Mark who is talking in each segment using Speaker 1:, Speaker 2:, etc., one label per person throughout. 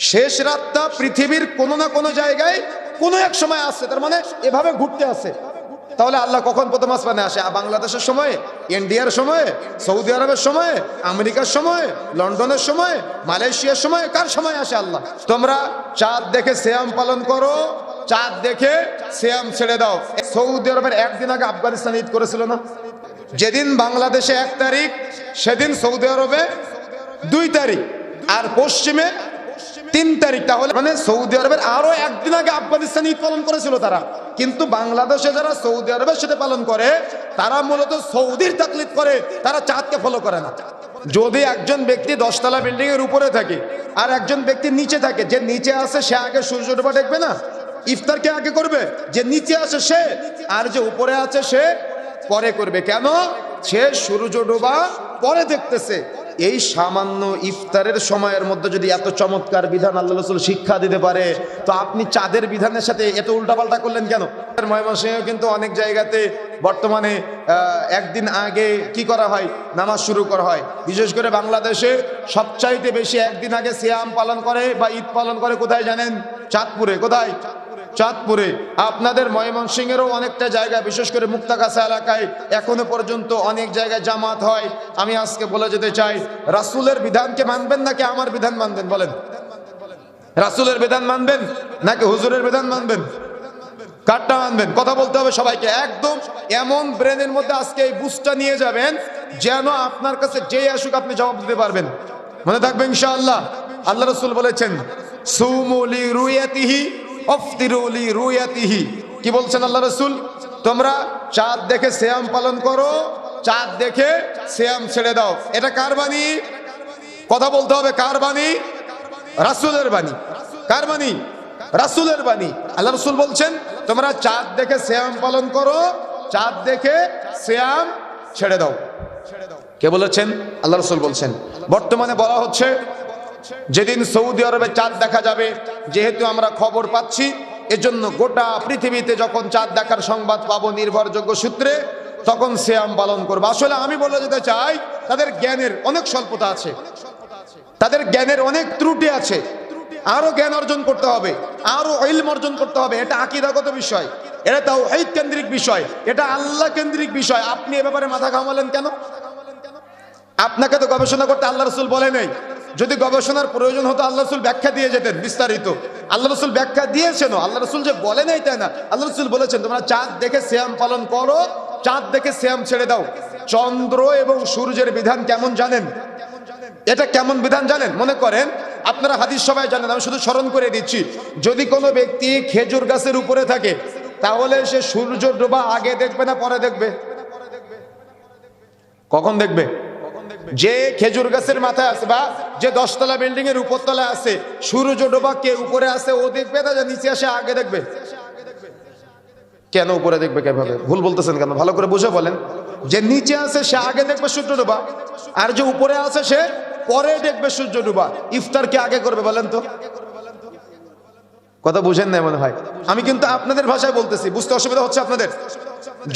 Speaker 1: শেষ রাতটা পৃথিবীর কোনো না কোনো জায়গায় কোনো এক সময় আসছে তার মানে এভাবে ঘুরতে আসে তাহলে আল্লাহ কখন প্রথম আসমানে আসে? বাংলাদেশের সময়ে, ইন্ডিয়ার সময়ে, সৌদি আরবের সময়ে, আমেরিকার সময়ে, লন্ডনের সময়ে, মালয়েশিয়ার সময়ে, কার সময় আসে আল্লাহ? তোমরা চাঁদ দেখে শ্যাম পালন করো, চাঁদ দেখে শ্যাম ছেড়ে দাও। সৌদি আরবের একদিন আগে আফগানিস্তান ঈদ করেছিল না? যেদিন বাংলাদেশে এক তারিখ, সেদিন সৌদি আরবে দুই তারিখ, আর পশ্চিমে তিন তারিখ তাহলে মানে সৌদি আরবের আরও একদিন আগে আফগানিস্তান ঈদ পালন করেছিল তারা। কিন্তু বাংলাদেশে যারা সৌদি আরবের সাথে পালন করে, তারা মূলত সৌদির তাকলিদ করে, তারা চাঁদকে ফলো করে না। যদি একজন ব্যক্তি দশতলা বিল্ডিং এর উপরে থাকে আর একজন ব্যক্তি নিচে থাকে, যে নিচে আছে সে আগে সূর্য ডোবা দেখবে না? ইফতারকে আগে করবে? যে নিচে আছে সে, আর যে উপরে আছে সে, পরে করবে। কেন? সে সূর্য ডোবা পরে দেখতেছে। এই সামান্য ইফতারের সময়ের মধ্যে যদি এত চমৎকার বিধান আল্লাহ রসুল শিক্ষা দিতে পারে, তো আপনি চাঁদের বিধানের সাথে এত উল্টাপাল্টা করলেন কেন? ময়মনসিংহে কিন্তু অনেক জায়গাতে বর্তমানে একদিন আগে কি করা হয়? নামাজ শুরু করা হয়। বিশেষ করে বাংলাদেশে সবচাইতে বেশি একদিন আগে সিয়াম পালন করে বা ঈদ পালন করে কোথায় জানেন? চাঁদপুরে। কোথায়? চাঁদপুরে। আপনাদের ময়মনসিংহেরও অনেকটা জায়গা, বিশেষ করে মুক্তাগাছা এলাকায় এখনও পর্যন্ত অনেক জায়গায় জামাত হয়। আমি আজকে বলে যেতে চাই, রাসুলের বিধানকে মানবেন নাকি আমার বিধান মানবেন বলেন? রাসুলের বিধান মানবেন নাকি হুজুরের বিধান মানবেন? কারটা মানবেন? কথা বলতে হবে সবাইকে। একদম এমন ব্রেনের মধ্যে আজকে এই বুস্টটা নিয়ে যাবেন যেন আপনার কাছে যেই আসুক আপনি জবাব দিতে পারবেন। মনে থাকবেন ইনশাআল্লাহ। আল্লাহ রসুল বলেছেন সুমুলি রুয়াতিহি অফতিরুলি রুয়াতিহি। কি বলছেন আল্লাহ রসুল? তোমরা চাঁদ দেখে শ্যাম পালন করো, চাঁদ দেখে শ্যাম ছেড়ে দাও। এটা কার বাণী? কথা বলতে হবে, কার বাণী? রাসুলের বাণী। কার বাণী? রাসুলের বাণী। আল্লাহ রসুল বলছেন, তোমরা চাঁদ দেখে শ্যাম পালন করো, চাঁদ দেখে শ্যাম ছেড়ে দাও। কে বলেছেন? আল্লাহ রসুল বলছেন। বর্তমানে বলা হচ্ছে যেদিন সৌদি আরবে চাঁদ দেখা যাবে, যেহেতু আমরা খবর পাচ্ছি, এজন্য গোটা পৃথিবীতে যখন চাঁদ দেখার সংবাদ পাবো নির্ভরযোগ্য সূত্রে, তখন শ্যাম পালন করব। আসলে আমি বলে যেতে চাই, তাদের জ্ঞানের অনেক স্বল্পতা আছে। তাদের জ্ঞানের অনেক ত্রুটি আছে। আরও জ্ঞান অর্জন করতে হবে, আরও ইলম অর্জন করতে হবে, এটা আকিদাগত বিষয়, এটা তাও কেন্দ্রিক বিষয়, এটা আল্লাহ কেন্দ্রিক বিষয়। আপনি এ ব্যাপারে মাথা ঘামালেন কেন? আপনাকে তো গবেষণা করতে আল্লাহ রসুল বলে নেই। যদি গবেষণার প্রয়োজন হতো, আল্লাহ রসুল ব্যাখ্যা দিয়ে যেতেন বিস্তারিত। আল্লাহ রসুল ব্যাখ্যা দিয়েছেন আল্লাহ রসুল যে বলে নেই তাই না? আল্লাহ রসুল বলেছেন, তোমরা চাঁদ দেখে শ্যাম পালন করো, চাঁদ দেখে শ্যাম ছেড়ে দাও। চন্দ্র এবং সূর্যের বিধান কেমন জানেন? এটা কেমন বিধান জানেন? মনে করেন, আপনারা হাদিস সবাই জানেন, আমি শুধু স্মরণ করে দিচ্ছি, যদি কোনো ব্যক্তি খেজুর গাছের উপরে থাকে, তাহলে সে সূর্য ডোবা আগে দেখবে না পরে দেখবে? কখন দেখবে? যে খেজুর গাছের মাথায় আছে বা যে দশতলা বিল্ডিং এর উপরতলা আছে, সূর্য ডোবা কে উপরে আছে, ও দেখবে না যে নিচে আসে আগে দেখবে? কেন উপরে দেখবে কীভাবে? ভুল বলতেছেন কেন? ভালো করে বুঝে বলেন। যে নিচে আছে সে আগে দেখবে সূর্য ডোবা, আর যে উপরে আছে সে পরে দেখবে সূর্য ডোবা। ইফতার কে আগে করবে বলেন তো? কথা বুঝেন না মনে হয়? আমি কিন্তু আপনাদের ভাষায় বলতেছি, বুঝতে অসুবিধা হচ্ছে আপনাদের।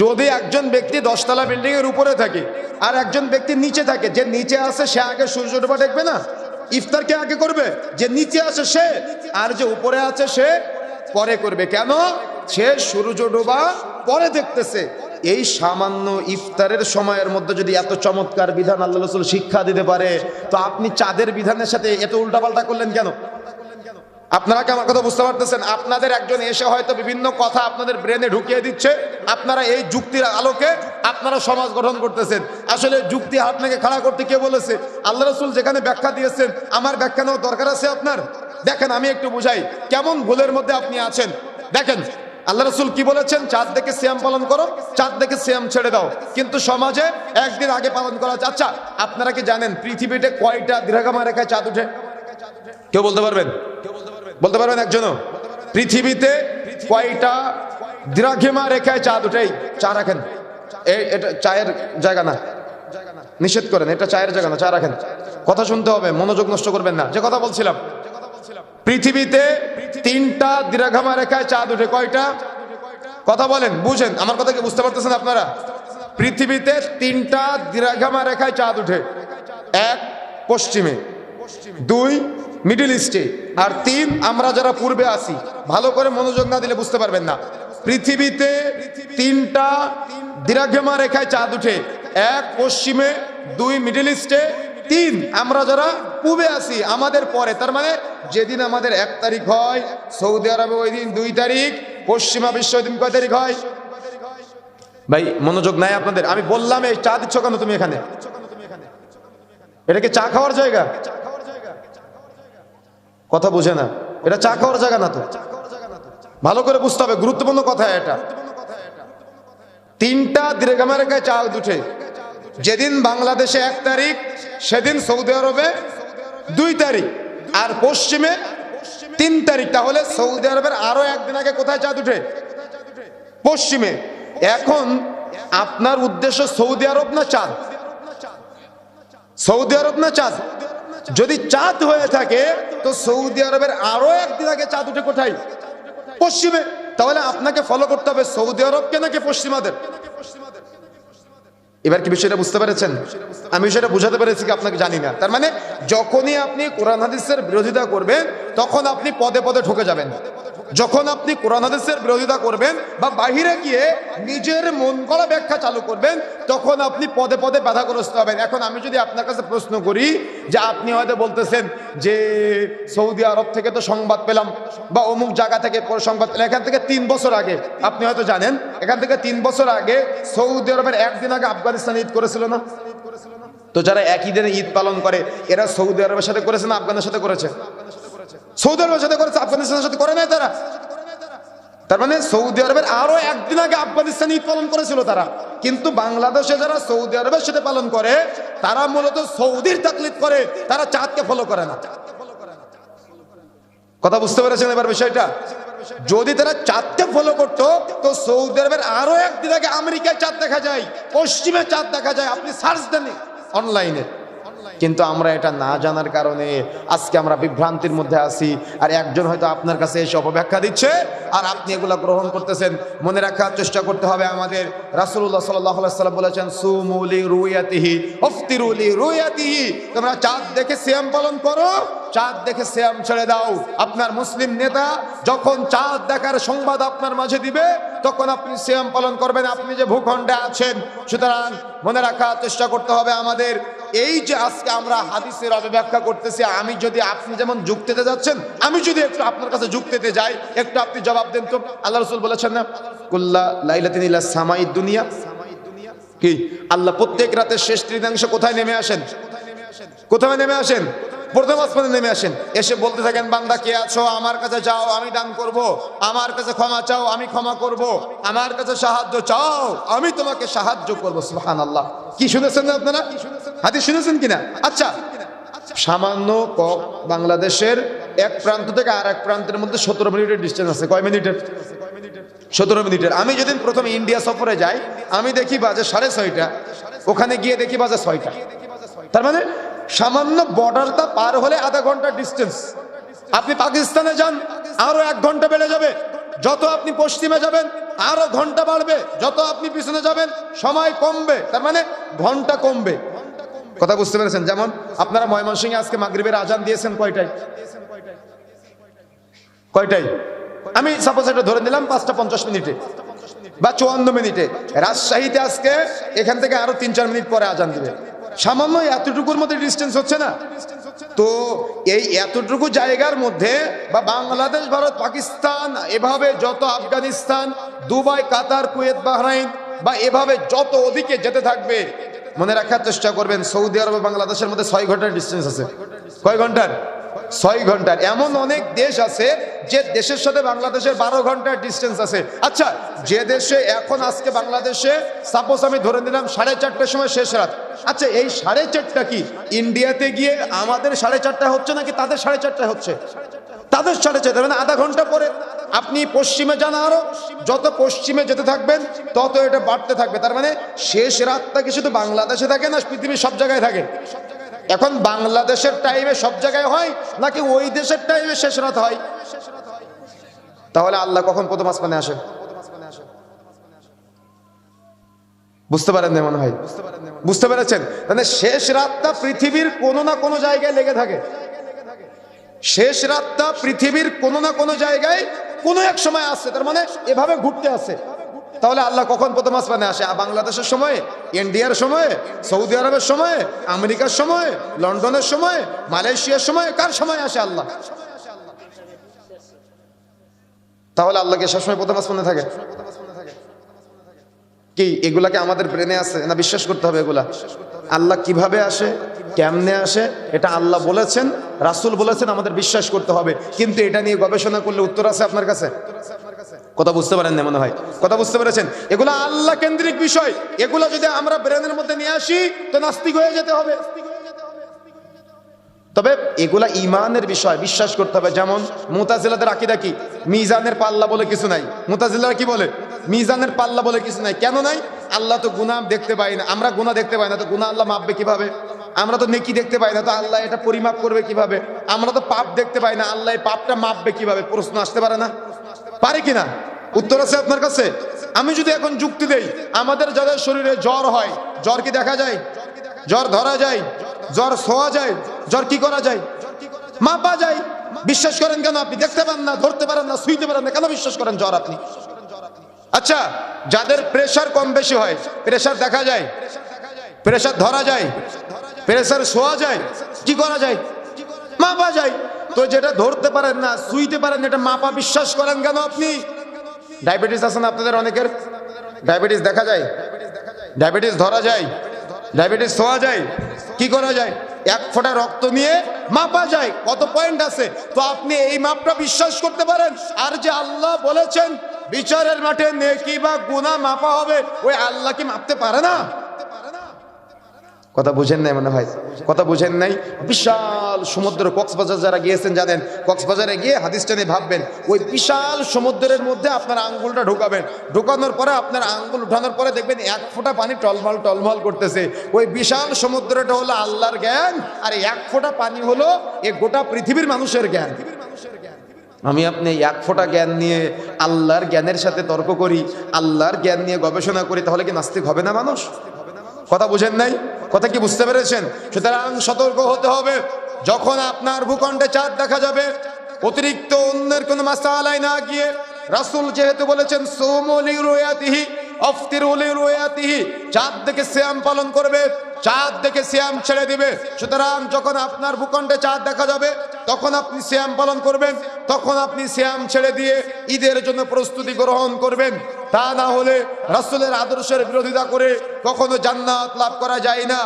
Speaker 1: যদি একজন ব্যক্তি দশতলা বিল্ডিং এর উপরে থাকে আর একজন ব্যক্তি নিচে থাকে, যে নিচে আছে, সে আগে সূর্য ডোবা দেখবে না? ইফতার কে আগে করবে? যে নিচে আছে, সে। আর যে উপরে আছে, সে পরে করবে। কেন? সে সূর্য ডোবা পরে দেখতেছে। এই সামান্য ইফতারের সময়ের মধ্যে যদি এত চমৎকার বিধান আল্লাহ রসুল শিক্ষা দিতে পারে, তো আপনি চাঁদের বিধানের সাথে এত উল্টাপাল্টা করলেন কেন? আপনারা কি আমার কথা বুঝতে পারতেছেন? আপনাদের একজন এসে হয়তো বিভিন্ন কথা আপনাদের ব্রেনে ঢুকিয়ে দিচ্ছে। আপনারা এই যুক্তির আলোকে আপনারা সমাজ গঠন করতেছেন। আসলে যুক্তি আপনাকে খাড়া করতে কে বলেছে? আল্লাহ রসুল যেখানে ব্যাখ্যা দিয়েছেন, আমার ব্যাখ্যা নেওয়ার দরকার আছে আপনার? দেখেন, আমি একটু বুঝাই। কেমন ভুলের মধ্যে আপনি আছেন? দেখেন, আল্লাহ রসুল কি বলেছেন? চাঁদ দেখে শ্যাম পালন করো, চাঁদ দেখে শ্যাম ছেড়ে দাও। কিন্তু সমাজে একদিন আগে পালন করা। আচ্ছা আপনারা কি জানেন পৃথিবীতে কয়টা দীর্ঘামা রেখায় চাঁদ উঠে? কেউ বলতে পারবেন? বলতে পারবেন একজনও? পৃথিবীতে কয়টা দ্রাঘিমা রেখায় চাঁদ উঠেই চা রাখেন। এটা চায়ের জায়গা না। নিষেধ করেন। এটা চায়ের জায়গা না, চা রাখেন। কথা শুনতে হবে, মনোযোগ নষ্ট করবেন না। যে কথা বলছিলাম, পৃথিবীতে তিনটা দীর্ঘামা রেখায় চাঁদ উঠে কয়টা? কথা বলেন, বুঝেন। আমার কথা কি বুঝতে পারতেছেন আপনারা? পৃথিবীতে তিনটা দীর্ঘামা রেখায় চাঁদ উঠে এক, পশ্চিমে। দুই মিডিল ইস্টে আর তিন, আমরা যারা পূর্বে আসি ভালো করে মনোযোগ না দিলে বুঝতে পারবেন না। পৃথিবীতে তিনটা দীর্ঘমা রেখায় চাঁদ উঠে। এক পশ্চিমে, দুই মিডিল ইস্টে তিন, আমরা যারা পূবে আসি আমাদের পরে। তার মানে যেদিন আমাদের এক তারিখ হয়, সৌদি আরবে ওই দিন দুই তারিখ, পশ্চিমা বিশ্ব ওই দিন কয় তারিখ হয়? ভাই, মনোযোগ নাই আপনাদের? আমি বললাম এই চা দিচ্ছ কেন তুমি এখানে। এটা কি চা খাওয়ার জায়গা? কথা বুঝে না। এটা চা খাওয়ার জায়গা না তো। ভালো করে বুঝতে হবে, গুরুত্বপূর্ণ কথা এটা। তিনটা দীর্ঘামেরিকায় চা উঠে যেদিন বাংলাদেশে এক তারিখ, সেদিন সৌদি আরবে দুই তারিখ। আর পশ্চিমে তিন তারিখ, তাহলে সৌদি আরবের আরও একদিন আগে কোথায় চাঁদ উঠে পশ্চিমে। এখন আপনার উদ্দেশ্য সৌদি আরব না চাঁদ? সৌদি আরব না চাঁদ? যদি চাঁদ হয়ে থাকে, তো সৌদি আরবের আরও একদিন আগে চাঁদ উঠে কোথায়? পশ্চিমে। তাহলে আপনাকে ফলো করতে হবে সৌদি আরবকে নাকি পশ্চিমাদের? এবার কি বিষয়টা বুঝতে পেরেছেন? আমি বিষয়টা বুঝাতে পেরেছি কি আপনাকে জানি না। তার মানে যখনই আপনি কোরআন হাদিসের বিরোধিতা করবেন, তখন আপনি পদে পদে ঠকে যাবেন। যখন আপনি কোরআন হাদিসের বিরোধিতা করবেন বা বাহিরে গিয়ে নিজের মন করা ব্যাখ্যা চালু করবেন, তখন আপনি পদে পদে বাধাগ্রস্ত হবেন। এখন আমি যদি আপনার কাছে প্রশ্ন করি যে আপনি হয়তো বলতেছেন যে সৌদি আরব থেকে তো সংবাদ পেলাম বা অমুক জায়গা থেকে সংবাদ পেলাম, এখান থেকে তিন বছর আগে, আপনি হয়তো জানেন, এখান থেকে তিন বছর আগে সৌদি আরবের একদিন আগে আফগানিস্তান ঈদ করেছিল না? তো যারা একই দিনে ঈদ পালন করে, এরা সৌদি আরবের সাথে করেছে না আফগানের সাথে করেছে? সৌদি আরবের সাথে করেছে, আফগানিস্তানের সাথে করে নাই তারা। তার মানে সৌদি আরবের আরও একদিন আগে আফগানিস্তান ঈদ পালন করেছিল তারা। কিন্তু বাংলাদেশে যারা সৌদি আরবের সাথে পালন করে, তারা মূলত সৌদির তাকলিদ করে, তারা চাঁদকে ফলো করে না। কথা বুঝতে পেরেছেন এবার বিষয়টা? যদি তারা চাঁদকে ফলো করতো, তো সৌদি আরবের আরও একদিন আগে আমেরিকায় চাঁদ দেখা যায়, পশ্চিমে চাঁদ দেখা যায়। আপনি সার্চ দেন অনলাইনে কিন্তু আমরা এটা না জানার কারণে আজকে আমরা বিভ্রান্তির মধ্যে আছি। আর একজন হয়তো আপনার কাছে এসে অপব্যাখ্যা দিচ্ছে, আর আপনি এগুলা গ্রহণ করতেছেন। মনে রাখার চেষ্টা করতে হবে আমাদের। রাসুল্লাহ সাল্লাম বলেছেন সুমুলি রুইয়াতিহি অফতিরুলি রুইয়াতিহি। তোমরা চাঁদ দেখে শ্যাম পালন করো, চাঁদ দেখে শ্যাম ছেড়ে দাও। আপনার মুসলিম নেতা যখন চাঁদ দেখার সংবাদ আপনার মাঝে দিবে, তখন আপনি শ্যাম পালন করবেন। আপনি যে ভূখণ্ডে আছেন, সুতরাং মনে রাখার চেষ্টা করতে হবে আমাদের। এই যে আজকে আমরা হাদিসের অপব্যাখ্যা করতেছি, আমি যদি আপনি যেমন যুক্তিতে যাচ্ছেন, আমি যদি একটু আপনার কাছে যুক্তিতে যাই, একটু আপনি জবাব দেন তো। আল্লাহ রসুল বলেছেন না, কুল্লা লাইলাতিন ইলা সামাই দুনিয়া। কি? আল্লাহ প্রত্যেক রাতের শেষ তৃতীয়াংশ কোথায় নেমে আসেন? কোথায় নেমে আসেন? প্রথম আসমানে নেমে আসেন। এসে বলতে থাকেন, বান্দা, কে আছো? আমার কাছে যাও, আমি দান করব। আমার কাছে ক্ষমা চাও, আমি ক্ষমা করব। আমার কাছে সাহায্য চাও, আমি তোমাকে সাহায্য করব। সুহান আল্লাহ কি শুনেছেন আপনারা? হাতি শুনেছেন কিনা? আচ্ছা। সামান্য ক- বাংলাদেশের এক প্রান্ত থেকে আর এক প্রান্তের মধ্যে সতেরো মিনিটের ডিস্টেন্স আছে। কয় মিনিটের? সতেরো মিনিটের। আমি যেদিন প্রথমে ইন্ডিয়া সফরে যাই, আমি দেখি বাজে সাড়ে ছয়টা। ওখানে গিয়ে দেখি বাজে ছয়টা। তার মানে সামান্য বর্ডারটা পার হলে আধা ঘণ্টা ডিস্টেন্স আপনি পাকিস্তানে যান, আরও এক ঘণ্টা বেড়ে যাবে। যত আপনি পশ্চিমে যাবেন, আরও ঘণ্টা বাড়বে। যত আপনি পিছনে যাবেন, সময় কমবে। তার মানে ঘণ্টা কমবে। কথা বুঝতে পেরেছেন? যেমন, আপনারা ময়মনসিংহে আজকে মাগরিবের আজান দিয়েছেন কয়টায়? কয়টায়? আমি সাপোজ এটা ধরে নিলাম পাঁচটা পঞ্চাশ মিনিটে বা চুয়ান্ন মিনিটে। রাজশাহীতে আজকে এখান থেকে আরও তিন চার মিনিট পরে আজান দিবে। সামান্য এতটুকুর মধ্যে ডিস্টেন্স হচ্ছে না। তো এই এতটুকু জায়গার মধ্যে বা বাংলাদেশ, ভারত, পাকিস্তান, এভাবে যত Afghanistan, Dubai, Qatar, Kuwait, Bahrain বা এভাবে যত ওদিকে যেতে থাকবে মনে রাখার চেষ্টা করবেন, সৌদি আরব বাংলাদেশের মধ্যে ছয় ঘণ্টার ডিস্টেন্স আছে। কয় ঘণ্টার? ছয় ঘণ্টার। এমন অনেক দেশ আছে যে দেশের সাথে বাংলাদেশের বারো ঘণ্টার ডিস্টেন্স আছে। আচ্ছা যে দেশে এখন আজকে বাংলাদেশে সাপোজ আমি ধরে নিলাম সাড়ে চারটার সময় শেষ রাত। আচ্ছা এই সাড়ে চারটা কি ইন্ডিয়াতে গিয়ে আমাদের সাড়ে চারটা হচ্ছে নাকি তাদের সাড়ে চারটা হচ্ছে? তাদের সাড়ে চারটা মানে আধা ঘণ্টা পরে আপনি পশ্চিমে যান আরও। যত পশ্চিমে যেতে থাকবেন, তত এটা বাড়তে থাকবে। তার মানে শেষ রাতটা কি শুধু বাংলাদেশে থাকে না পৃথিবীর সব জায়গায় থাকে? এখন বাংলাদেশের টাইমে সব জায়গায় হয় নাকি ওই দেশের টাইমে শেষ রাত হয়? তাহলে আল্লাহ কখন প্রথম আসমানে আসে? বুঝতে পারেন মনে হয়? বুঝতে পেরেছেন? মানে শেষ রাতটা পৃথিবীর কোনো না কোনো জায়গায় লেগে থাকে। শেষ রাতটা পৃথিবীর কোনো না কোনো জায়গায় কোনো এক সময় আসছে তার মানে এভাবে ঘুরতে আসে তাহলে আল্লাহ কখন প্রথম আসমানে আসে? বাংলাদেশের সময়ে, ইন্ডিয়ার সময়ে, সৌদি আরবের সময়ে, আমেরিকার সময়ে, লন্ডনের সময়ে, মালয়েশিয়ার সময়ে, কার সময় আসে আল্লাহ? তাহলে আল্লাহকে সবসময় প্রথম আসমানে থাকে? কি এগুলাকে আমাদের ব্রেনে আছে না বিশ্বাস করতে হবে এগুলা? আল্লাহ কীভাবে আসে, কেমনে আসে, এটা আল্লাহ বলেছেন, রাসূল বলেছেন, আমাদের বিশ্বাস করতে হবে। কিন্তু এটা নিয়ে গবেষণা করলে উত্তর আছে আপনার কাছে? কথা বুঝতে পারেন না মনে হয়। কথা বুঝতে পেরেছেন? এগুলো আল্লাহ কেন্দ্রিক বিষয়। এগুলো যদি আমরা ব্রেনের মধ্যে নিয়ে আসি, তো নাস্তিক হয়ে যেতে হবে। তবে এগুলা ইমানের বিষয়, বিশ্বাস করতে হবে। যেমন মুতাজিলাদের আকিদা কি? মিজানের পাল্লা বলে কিছু নাই। মুতাজিলারা কি বলে? মিজানের পাল্লা বলে কিছু নাই। কেন নাই? আল্লাহ তো গুনাহ দেখতে পাই না। আমরা গুনাহ দেখতে পাই না, তো গুনাহ আল্লাহ মাপবে কীভাবে? আমরা তো নেকি দেখতে পাই না, তো আল্লাহ এটা পরিমাপ করবে কীভাবে? আমরা তো পাপ দেখতে পাই না, আল্লাহ পাপটা মাপবে কীভাবে? প্রশ্ন আসতে পারে না? পারে কিনা? উত্তর আছে আপনার কাছে? আমি যদি এখন যুক্তি দেই, আমাদের যাদের শরীরে জ্বর হয়, জ্বর কি দেখা যায়? জ্বর ধরা যায়, জ্বর ছোঁয়া যায়, জ্বর কি করা যায়? মাপা যায়। বিশ্বাস করেন কেন আপনি? দেখতে পান না, ধরতে পারেন না, শুইতে পারেন না, কেন বিশ্বাস করেন জ্বর আপনি? আচ্ছা যাদের প্রেশার কম বেশি হয় প্রেশার দেখা যায় প্রেশার ধরা যায় প্রেশার শোয়া যায়, কি করা যায়? মাপা যায়। তো যেটা ধরতে পারেন না, শুইতে পারেন এটা মাপা বিশ্বাস করেন কেন আপনি? ডায়াবেটিস আছে না আপনাদের অনেকের? ডায়াবেটিস দেখা যায়। ডায়াবেটিস ধরা যায়। ডায়াবেটিস শোয়া যায়। কি করা যায়? এক ফোঁটা রক্ত নিয়ে মাপা যায়। কত পয়েন্ট আছে? তো আপনি এই মাপটা বিশ্বাস করতে পারেন। আর যে আল্লাহ বলেছেন বিচারের মাঠে নেকি বা গুনাহ মাপা হবে, ওই আল্লাহ কি মাপতে পারে না? কথা বুঝেন নাই মনে হয়? কথা বুঝেন নাই? বিশাল সমুদ্র কক্সবাজার যারা গিয়েছেন জানেন, কক্সবাজারে গিয়ে হাদিসটা নিয়ে ভাববেন, ওই বিশাল সমুদ্রের মধ্যে আপনার আঙ্গুলটা ঢোকাবেন। ঢোকানোর পরে আপনার আঙ্গুল উঠানোর পরে দেখবেন এক ফোঁটা পানি টলমল টলমল করতেছে। ওই বিশাল সমুদ্রটা হলো আল্লাহর জ্ঞান, আর এক ফোঁটা পানি হলো এ গোটা পৃথিবীর মানুষের জ্ঞান। আমি আপনি এক ফোঁটা জ্ঞান নিয়ে আল্লাহর জ্ঞানের সাথে তর্ক করি, আল্লাহর জ্ঞান নিয়ে গবেষণা করি, তাহলে কি নাস্তিক হবে না মানুষ? কথা বুঝেন নাই? কথা কি বুঝতে পেরেছেন? সুতরাং সতর্ক হতে হবে। যখন আপনার ভূখণ্ডে চাঁদ দেখা যাবে, অতিরিক্ত অন্যের কোনো মাসালায় না গিয়ে রাসূল যেহেতু বলেছেন, সৌমলি রোয়াতিহি, অফতিরুলি রোয়াতিহি চাঁদ দেখে শ্যাম পালন করবে। চাঁদ দেখে শ্যাম ছেড়ে দিবে। সুতরাং যখন আপনার ভূখণ্ডে চাঁদ দেখা যাবে, তখন আপনি শ্যাম পালন করবেন, তখন আপনি শ্যাম ছেড়ে দিয়ে ঈদের জন্য প্রস্তুতি গ্রহণ করবেন। তা না হলে রাসুলের আদর্শের বিরোধিতা করে কখনো জান্নাত লাভ করা যায় না।